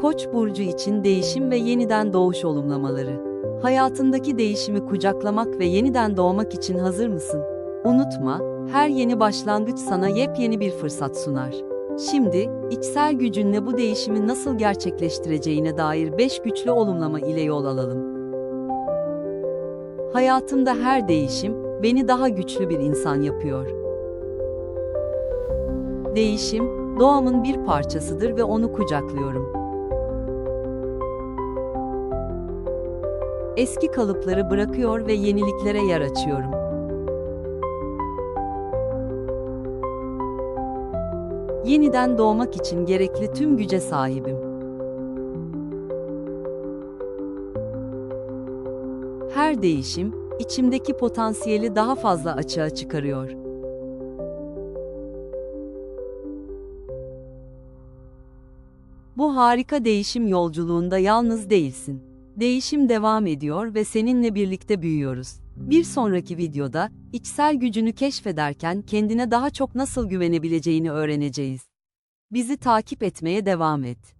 Koç burcu için değişim ve yeniden doğuş olumlamaları. Hayatındaki değişimi kucaklamak ve yeniden doğmak için hazır mısın? Unutma, her yeni başlangıç sana yepyeni bir fırsat sunar. Şimdi, içsel gücünle bu değişimi nasıl gerçekleştireceğine dair 5 güçlü olumlama ile yol alalım. Hayatımda her değişim, beni daha güçlü bir insan yapıyor. Değişim, doğamın bir parçasıdır ve onu kucaklıyorum. Eski kalıpları bırakıyor ve yeniliklere yer açıyorum. Yeniden doğmak için gerekli tüm güce sahibim. Her değişim, içimdeki potansiyeli daha fazla açığa çıkarıyor. Bu harika değişim yolculuğunda yalnız değilsin. Değişim devam ediyor ve seninle birlikte büyüyoruz. Bir sonraki videoda içsel gücünü keşfederken kendine daha çok nasıl güvenebileceğini öğreneceğiz. Bizi takip etmeye devam et.